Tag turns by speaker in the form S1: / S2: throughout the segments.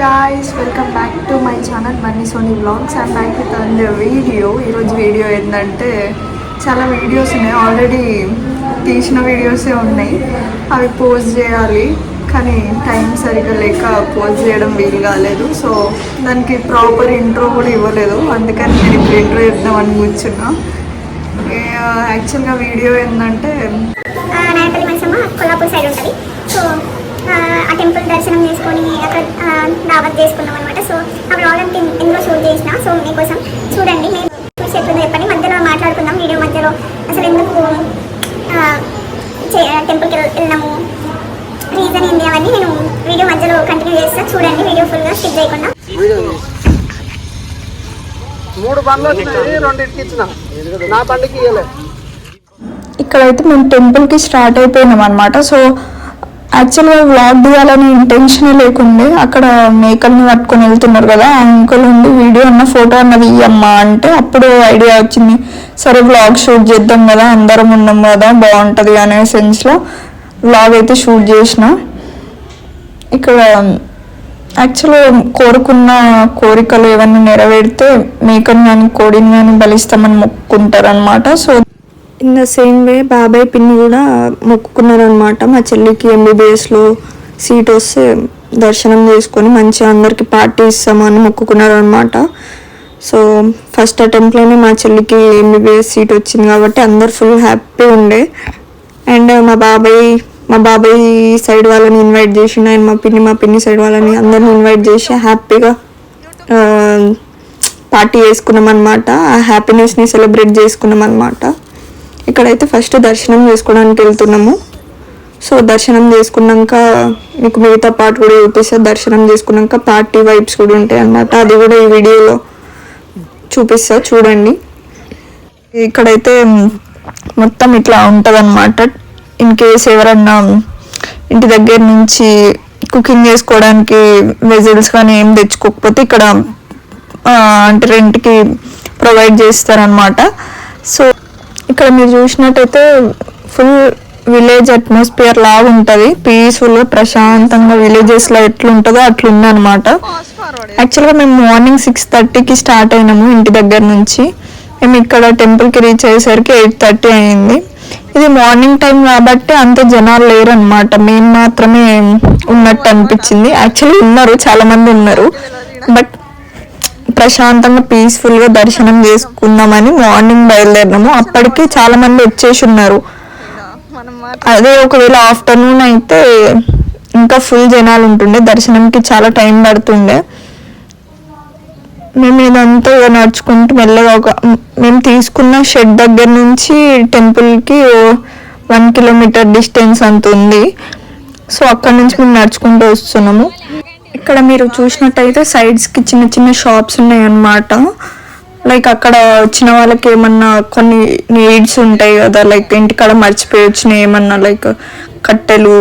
S1: Guys welcome back to my channel Bunny Sony vlogs and back with and video ఈరోజు video ఏంటంటే చాలా videos ఉన్నాయి. Already తీసిన వీడియోసే ఉన్నాయి. అవి పోస్ట్ చేయాలి. కానీ టైం సరిగ్గా లేక పోస్ట్ చేయడం వీలు కాలేదు. సో దానికి ప్రాపర్ ఇంట్రో కూడా ఇవ్వలేదు. అందుకని నేను ఇప్పుడు ఇంట్రో ఇద్దామని కూర్చున్నా. యాక్చువల్గా వీడియో ఏంటంటే
S2: కొల్లాపూర్ సైడ్ ఉంటుంది. సో ఆ, టెంపుల్ దర్శనం చేసుకొని అక్కడ దావత్ చేసుకున్నాం అనమాట సో ఆ బ్లాగ్ అంతా ఇందులో షూట్ చేసిన. సో మీకోసం చూడండి నేను చూసి చెప్పండి. మధ్యలో మాట్లాడుకుందాం. వీడియో మధ్యలో అసలు ఎందుకు టెంపుల్కి వెళ్- వెళ్ళినాము రీజన్ ఏంటి అవన్నీ నేను వీడియో మధ్యలో కంటిన్యూ చేస్తాను చూడండి వీడియో ఫుల్గా స్కిప్ చేయకుండా.
S3: మూడు బండ్లు వచ్చినాయి. రెండింటికి ఇచ్చిన. నా బండికి ఇవ్వలే
S1: ఇక్కడైతే మేము టెంపుల్కి స్టార్ట్ అయిపోయినాం అనమాట సో యాక్చువల్గా వ్లాగ్ తీయాలని ఇంటెన్షన్ లేకుండే అక్కడ మేకల్ని పట్టుకొని వెళ్తున్నారు కదా అంకుల్ ఉండి వీడియో అన్న ఫోటో అన్నది ఇయ్యమ్మా అంటే అప్పుడు ఐడియా వచ్చింది. సరే వ్లాగ్ షూట్ చేద్దాం కదా అందరం ఉన్నాం కదా బాగుంటుంది అనే సెన్స్లో వ్లాగ్ అయితే షూట్ చేసిన. ఇక్కడ యాక్చువల్గా కోరుకున్న కోరికలు ఏవన్నీ నెరవేరితే మేకని కానీ కోడిని కానీ బలిస్తామని మొక్కుంటారనమాట so in the same way బాబాయ్ పిన్ని కూడా మొక్కుకున్నారనమాట మా చెల్లికి ఎంబీబీఎస్లో సీట్ వస్తే దర్శనం చేసుకొని మంచిగా అందరికి పార్టీ ఇస్తామని మొక్కుకున్నారనమాట సో ఫస్ట్ అటెంప్ట్లోనే మా చెల్లికి ఎంబీబీఎస్ సీట్ వచ్చింది కాబట్టి అందరు ఫుల్ హ్యాపీ ఉండే. అండ్ మా బాబాయ్ మా బాబాయ్ సైడ్ వాళ్ళని ఇన్వైట్ చేసి అండ్ మా పిన్ని మా పిన్ని సైడ్ వాళ్ళని అందరిని ఇన్వైట్ చేసి హ్యాపీగా పార్టీ చేసుకున్నాం అనమాట ఆ హ్యాపీనెస్ని సెలబ్రేట్ చేసుకున్నాం అనమాట ఇక్కడైతే ఫస్ట్ దర్శనం చేసుకోవడానికి వెళ్తున్నాము. సో దర్శనం చేసుకున్నాక మీకు మిగతా పార్ట్ కూడా చూపిస్తే. దర్శనం చేసుకున్నాక పార్టీ వైబ్స్ కూడా ఉంటాయి అన్నమాట. అది కూడా ఈ వీడియోలో చూపిస్తా. చూడండి. ఇక్కడైతే మొత్తం ఇట్లా ఉంటుంది అనమాట ఇన్ కేస్ ఎవరన్నా ఇంటి దగ్గర నుంచి కుకింగ్ చేసుకోవడానికి వెజిల్స్ కానీ ఏం తెచ్చుకోకపోతే ఇక్కడ అంటే రెంట్కి ప్రొవైడ్ చేస్తారనమాట సో ఇక్కడ మీరు చూసినట్టయితే ఫుల్ విలేజ్ అట్మాస్ఫియర్ లాగా ఉంటుంది. పీస్ఫుల్గా ప్రశాంతంగా విలేజెస్లో ఎట్లుంటుందో అట్లా ఉందన్నమాట యాక్చువల్గా మేము మార్నింగ్ సిక్స్ థర్టీకి స్టార్ట్ అయినాము ఇంటి దగ్గర నుంచి. మేము ఇక్కడ టెంపుల్కి రీచ్ అయ్యేసరికి ఎయిట్ థర్టీ అయింది. ఇది మార్నింగ్ టైం కాబట్టి అంత జనాలు లేరు మేము మాత్రమే ఉన్నట్టు అనిపించింది. యాక్చువల్లీ ఉన్నారు చాలా మంది ఉన్నారు. బట్ ప్రశాంతంగా పీస్ఫుల్గా దర్శనం చేసుకుందామని మార్నింగ్ బయలుదేరినాము. అప్పటికి చాలా మంది వచ్చేసి ఉన్నారు అదే ఒకవేళ ఆఫ్టర్నూన్ అయితే ఇంకా ఫుల్ జనాలు ఉంటుండే. దర్శనంకి చాలా టైం పడుతుండే. మేము ఇదంతా నడుచుకుంటూ మెల్లగా ఒక మేము తీసుకున్న షెడ్ దగ్గర నుంచి టెంపుల్కి వన్ కిలోమీటర్ డిస్టెన్స్ అంత ఉంది. సో అక్కడ నుంచి మేము నడుచుకుంటూ వస్తున్నాము. ఇక్కడ మీరు చూసినట్టయితే సైడ్స్కి చిన్న చిన్న షాప్స్ ఉన్నాయన్నమాట. లైక్ అక్కడ వచ్చిన వాళ్ళకి ఏమన్నా కొన్ని నీడ్స్ ఉంటాయి కదా లైక్ ఇంటికాడ మర్చిపోయి ఏమన్నా లైక్ కట్టెలు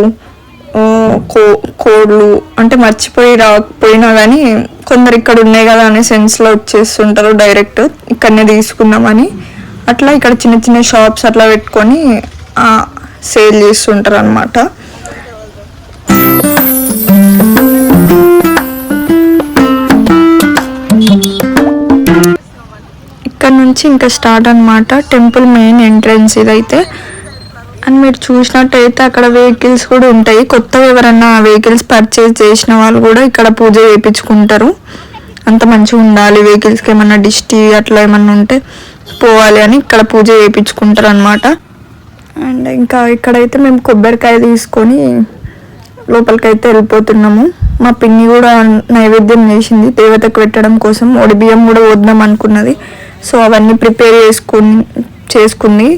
S1: కో కోళ్ళు అంటే మర్చిపోయి రాకపోయినా కానీ కొందరు ఇక్కడ ఉన్నాయి కదా అనే సెన్స్లో వచ్చేస్తుంటారు డైరెక్ట్ ఇక్కడనే తీసుకుందామని. అట్లా ఇక్కడ చిన్న చిన్న షాప్స్ అట్లా పెట్టుకొని సేల్ చేస్తుంటారు అనమాట ఇక్కడ నుంచి ఇంకా స్టార్ట్ అనమాట టెంపుల్ మెయిన్ ఎంట్రన్స్ ఇదైతే. అండ్ మీరు చూసినట్టయితే అక్కడ వెహికల్స్ కూడా ఉంటాయి. కొత్తగా ఎవరన్నా వెహికల్స్ పర్చేజ్ చేసిన వాళ్ళు కూడా ఇక్కడ పూజ చేయించుకుంటారు అంత మంచిగా ఉండాలి. వెహికల్స్కి ఏమన్నా డిస్టి అట్లా ఏమన్నా ఉంటే పోవాలి అని ఇక్కడ పూజ చేయించుకుంటారు అనమాట అండ్ ఇంకా ఇక్కడైతే మేము కొబ్బరికాయ తీసుకొని లోపలికైతే వెళ్ళిపోతున్నాము. మా పిన్ని కూడా నైవేద్యం చేసింది దేవతకు పెట్టడం కోసం. ఒడి బియ్యం కూడా వద్దాం అనుకున్నది. సో అవన్నీ ప్రిపేర్ చేసుకుని చేసుకుంది.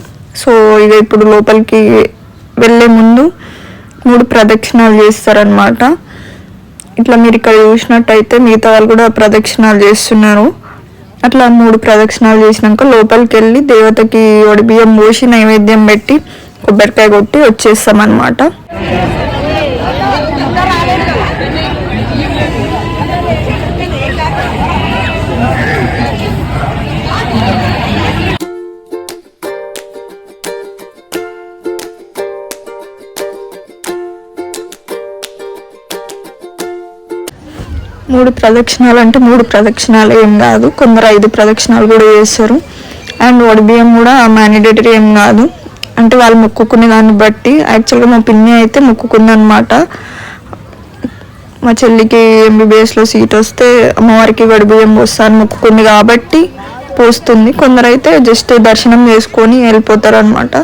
S1: సో ఇక ఇప్పుడు లోపలికి వెళ్ళే ముందు మూడు ప్రదక్షిణాలు చేస్తారనమాట ఇట్లా మీరు ఇక్కడ చూసినట్టయితే మిగతా వాళ్ళు కూడా ప్రదక్షిణాలు చేస్తున్నారు. అట్లా మూడు ప్రదక్షిణాలు చేసినాక లోపలికి వెళ్ళి దేవతకి ఒడి బియ్యం పోసి నైవేద్యం పెట్టి కొబ్బరికాయ కొట్టి వచ్చేస్తామన్నమాట. మూడు ప్రదక్షిణాలు అంటే మూడు ప్రదక్షిణాలు ఏం కాదు. కొందరు ఐదు ప్రదక్షిణాలు కూడా చేస్తారు అండ్ బియ్యం కూడా మ్యాండేటరీ ఏం కాదు. అంటే వాళ్ళు మొక్కుకునే దాన్ని బట్టి యాక్చువల్గా మా పిన్ని అయితే మొక్కుకుంది అనమాట మా చెల్లికి ఎంబీబీఎస్లో సీట్ వస్తే అమ్మవారికి బియ్యం పోస్తాను మొక్కుకుంది కాబట్టి పోస్తుంది. కొందరైతే జస్ట్ దర్శనం చేసుకొని వెళ్ళిపోతారు అనమాట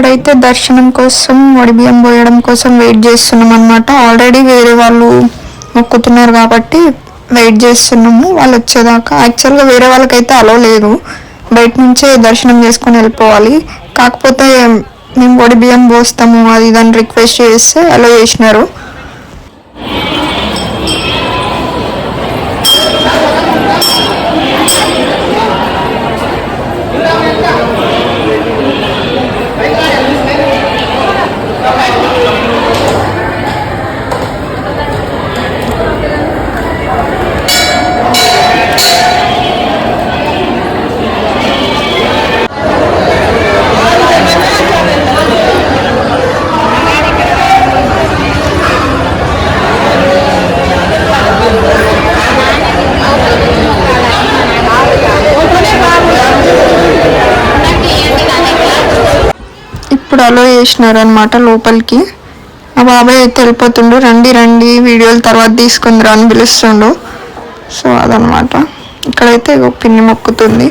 S1: ఇక్కడైతే దర్శనం కోసం వడిబియ్యం పోయడం కోసం వెయిట్ చేస్తున్నాం అనమాట ఆల్రెడీ వేరే వాళ్ళు మొక్కుతున్నారు కాబట్టి వెయిట్ చేస్తున్నాము. వాళ్ళు వచ్చేదాకా యాక్చువల్గా వేరే వాళ్ళకైతే అలో లేదు. బయట నుంచే దర్శనం చేసుకొని వెళ్ళిపోవాలి. కాకపోతే మేము వడి బియ్యం పోస్తాము అది దాన్ని రిక్వెస్ట్ చేస్తే అలో చేసినారు. అలో చేసినారు అనమాట లోపలికి. ఆ బాబాయ్ అయితే వెళ్ళిపోతుండు. రండి రండి వీడియోలు తర్వాత తీసుకుందిరా అని పిలుస్తుండు. సో అదనమాట ఇక్కడైతే ఇగో పిన్ని మొక్కుతుంది.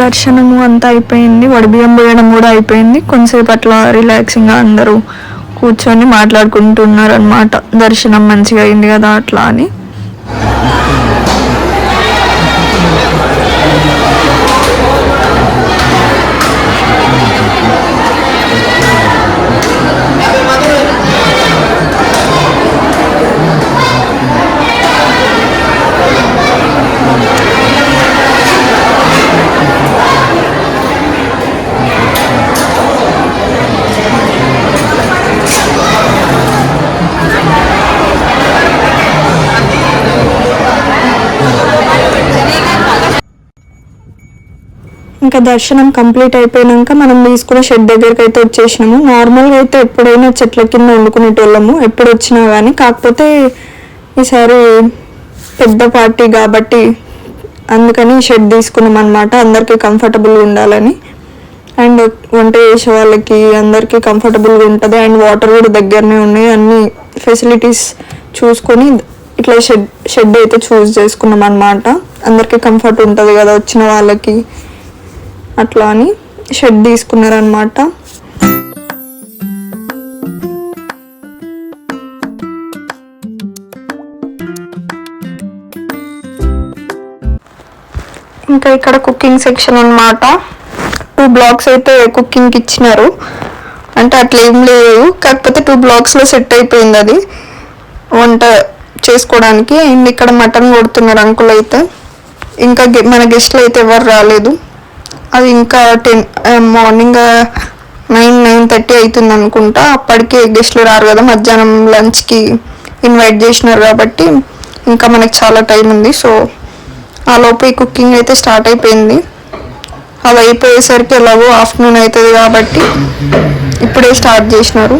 S1: దర్శనము అంతా అయిపోయింది. వడిబియ్యం పోయడం కూడా అయిపోయింది. కొంతసేపు అట్లా రిలాక్సింగ్గా అందరూ కూర్చొని మాట్లాడుకుంటున్నారు అనమాట దర్శనం మంచిగా అయింది కదా అట్లా అని. ఇంకా దర్శనం కంప్లీట్ అయిపోయినాక మనం తీసుకున్న షెడ్ దగ్గరికి అయితే వచ్చేసినాము. నార్మల్గా అయితే ఎప్పుడైనా చెట్ల కింద వండుకునేటోళ్ళము ఎప్పుడు వచ్చినా కానీ కాకపోతే ఈసారి పెద్ద పార్టీ కాబట్టి అందుకని షెడ్ తీసుకున్నాం అనమాట అందరికీ కంఫర్టబుల్గా ఉండాలని. అండ్ వంట చేసే వాళ్ళకి అందరికీ కంఫర్టబుల్గా ఉంటుంది. అండ్ వాటర్ కూడా దగ్గరనే ఉన్నాయి. అన్ని ఫెసిలిటీస్ చూసుకొని ఇట్లా షెడ్ షెడ్ అయితే చూస్ చేసుకున్నాం అనమాట అందరికీ కంఫర్ట్ ఉంటుంది కదా వచ్చిన వాళ్ళకి. అట్లా అని షెడ్ తీసుకున్నారనమాట ఇంకా ఇక్కడ కుకింగ్ సెక్షన్ అన్నమాట. టూ బ్లాక్స్ అయితే కుకింగ్కి ఇచ్చినారు. అంటే అట్లా ఏం లేదు. కాకపోతే టూ బ్లాక్స్లో సెట్ అయిపోయింది అది. వంట చేసుకోవడానికి. అండ్ ఇక్కడ మటన్ కొడుతున్నారు అంకుల్ అయితే. ఇంకా గె- మన గెస్ట్లు అయితే ఎవరు రాలేదు. అది ఇంకా ten morning nine nine thirty అవుతుంది అనుకుంటా. అప్పటికే గెస్ట్లు రారు కదా మధ్యాహ్నం లంచ్కి ఇన్వైట్ చేసినారు కాబట్టి ఇంకా మనకి చాలా టైం ఉంది. సో ఆ లోపు ఈ కుకింగ్ అయితే స్టార్ట్ అయిపోయింది. అది అయిపోయేసరికి ఎలాగో ఆఫ్టర్నూన్ అవుతుంది కాబట్టి ఇప్పుడే స్టార్ట్ చేసినారు.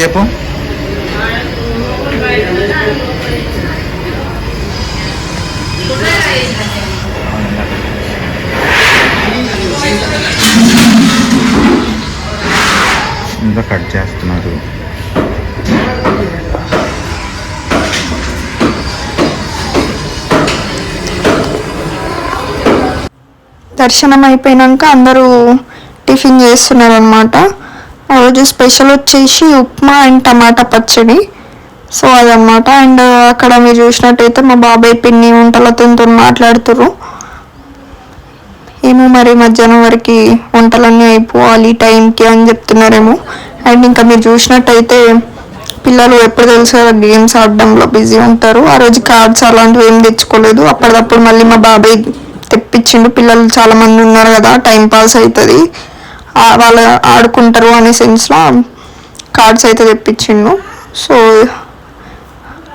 S4: చెప్పు. ఇంకా కట్ చేస్తున్నారు.
S1: దర్శనం అయిపోయినాక అందరూ టిఫిన్ చేస్తున్నారు అనమాట ఆ రోజు స్పెషల్ వచ్చేసి ఉప్మా అండ్ టమాటా పచ్చడి. సో అదనమాట అండ్ అక్కడ మీరు చూసినట్టయితే మా బాబాయ్ పిన్ని వంటలతో మాట్లాడుతుర్రు. ఏమో మరి మధ్యాహ్నం వరకు వంటలన్నీ అయిపోవాలి టైంకి అని చెప్తున్నారేమో. అండ్ ఇంకా మీరు చూసినట్టయితే పిల్లలు ఎప్పుడు తెలుసు కదా గేమ్స్ ఆడడంలో బిజీ ఉంటారు. ఆ రోజు కార్డ్స్ అలాంటివి ఏం తెచ్చుకోలేదు. అప్పటిదప్పుడు మళ్ళీ మా బాబాయ్ తెప్పించిండు. పిల్లలు చాలామంది ఉన్నారు కదా టైం పాస్ అవుతుంది. వాళ్ళు ఆడుకుంటారు అనే సెన్స్లో కార్డ్స్ అయితే తెప్పించిండు సో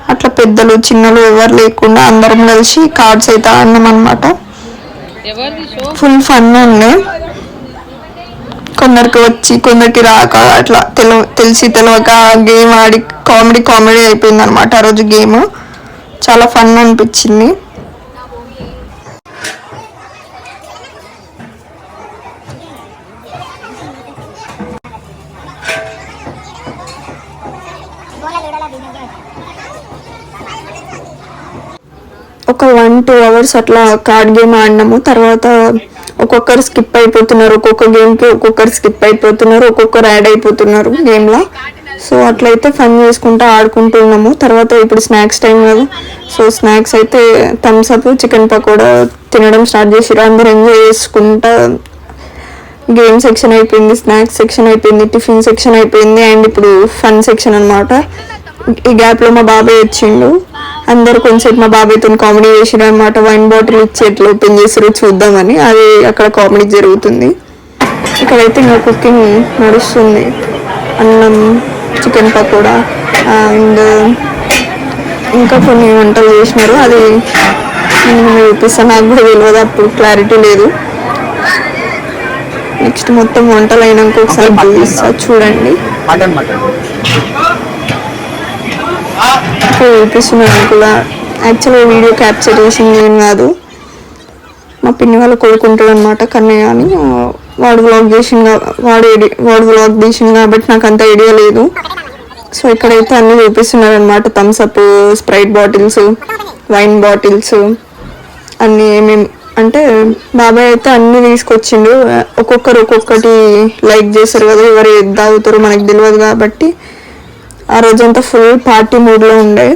S1: అట్లా పెద్దలు చిన్నలు ఎవరు లేకుండా అందరం కలిసి కార్డ్స్ అయితే ఆడినాం అనమాట ఫుల్ ఫన్ ఉండే. కొందరికి వచ్చి కొందరికి రాక అట్లా తెలు తెలిసి తెలియక గేమ్ ఆడి కామెడీ కామెడీ అయిపోయింది అనమాట ఆ రోజు గేమ్. చాలా ఫన్ అనిపించింది. ఒక వన్ టూ అవర్స్ అట్లా కార్డ్ గేమ్ ఆడినాము. తర్వాత ఒక్కొక్కరు స్కిప్ అయిపోతున్నారు. ఒక్కొక్క గేమ్కి ఒక్కొక్కరు స్కిప్ అయిపోతున్నారు. ఒక్కొక్కరు యాడ్ అయిపోతున్నారు గేమ్లో సో అట్లయితే ఫన్ చేసుకుంటూ ఆడుకుంటున్నాము తర్వాత ఇప్పుడు స్నాక్స్ టైం కదా. సో స్నాక్స్ అయితే థమ్స్ అప్ చికెన్ పకోడా తినడం స్టార్ట్ చేసిరు అందరూ ఎంజాయ్ చేసుకుంటా గేమ్ సెక్షన్ అయిపోయింది స్నాక్స్ సెక్షన్ అయిపోయింది టిఫిన్ సెక్షన్ అయిపోయింది అండ్ ఇప్పుడు ఫన్ సెక్షన్ అన్నమాట. ఈ గ్యాప్లో మా బాబాయ్ వచ్చిండు. అందరు కొంచెంసేపు మా బాబాయ్తో కామెడీ చేసిరు అనమాట వైన్ బాటిల్ ఇచ్చి ఎట్లా ఓపెన్ చేసిరో చూద్దామని. అది అక్కడ కామెడీ జరుగుతుంది. ఇక్కడైతే ఇంకా కుకింగ్ నడుస్తుంది. అన్నం చికెన్ పకోడా అండ్ ఇంకా కొన్ని వంటలు చేసినారు. అది నేను చూపిస్తాను. నాకు కూడా తెలియదు అప్పుడు క్లారిటీ లేదు. నెక్స్ట్ మొత్తం వంటలు అయినాక ఒకసారి చూపిస్తా చూడండి. చూపిస్తున్నాను కూడా యాక్చువల్గా వీడియో క్యాప్చర్ చేసింది ఏం కాదు. మా పిన్ని వాళ్ళు కోరుకుంటాడు అనమాట కన్నయ్య అని. వాడు వ్లాగ్ చేసింది వాడు ఎడి వాడు వ్లాగ్ తీసింది కాబట్టి నాకు అంత ఐడియా లేదు. సో ఇక్కడైతే అన్ని చూపిస్తున్నారు అనమాట Thums Up Sprite bottles wine bottles అన్నీ ఏమేమి అంటే బాబాయ్ అయితే అన్నీ తీసుకొచ్చిండు. ఒక్కొక్కరు ఒక్కొక్కటి లైక్ చేస్తారు కదా ఎవరు తాగుతారో మనకు తెలియదు కాబట్టి ఆ రోజంతా ఫుల్ పార్టీ మూడ్లో ఉండే.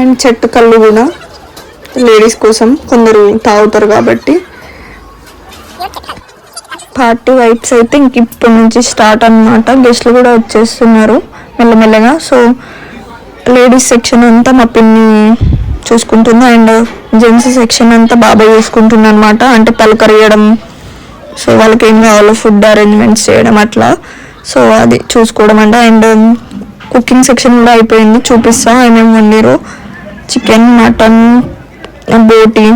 S1: అండ్ చెట్టు కళ్ళు కూడా లేడీస్ కోసం కొందరు తాగుతారు కాబట్టి. పార్టీ వైబ్స్ అయితే ఇంక ఇప్పటి నుంచి స్టార్ట్ అన్నమాట. గెస్ట్లు కూడా వచ్చేస్తున్నారు మెల్లమెల్లగా. సో లేడీస్ సెక్షన్ అంతా మా పిన్ని చూసుకుంటుంది. అండ్ జెంట్స్ సెక్షన్ అంతా బాబాయ్ చూసుకుంటుంది అనమాట అంటే పలకరియడం. సో వాళ్ళకి ఏం కావాలో ఫుడ్ అరేంజ్మెంట్స్ చేయడం అట్లా. సో అది చూసుకోవడం అంటే అండ్ కుకింగ్ సెక్షన్ కూడా అయిపోయింది. చూపిస్తాం ఏమేమి వండిరు చికెన్ మటన్ బోటి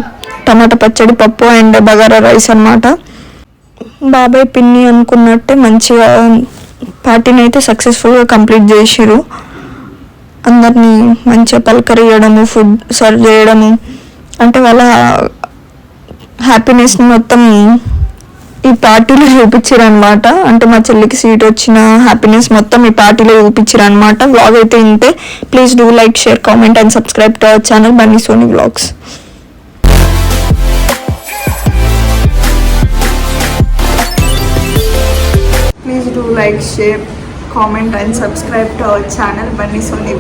S1: టమాటా పచ్చడి పప్పు అండ్ బగారా రైస్ అన్నమాట. బాబాయ్ పిన్ని అనుకున్నట్టే మంచిగా పార్టీని అయితే సక్సెస్ఫుల్గా కంప్లీట్ చేసిరు అందరినీ మంచిగా పలకరియడము ఫుడ్ సర్వ్ చేయడము అంటే వాళ్ళ హ్యాపీనెస్ని మొత్తం ఈ పార్టీలో చూపించారు అనమాట అంటే మా చెల్లికి సీట్ వచ్చిన హ్యాపీనెస్ మొత్తం ఈ పార్టీలో చూపించారు అనమాట వ్లాగ్ అయితే ఇంతే. Please do like share comment and subscribe to our channel Bunny Sony vlogs please do like share comment and subscribe to our channel Bunny Sony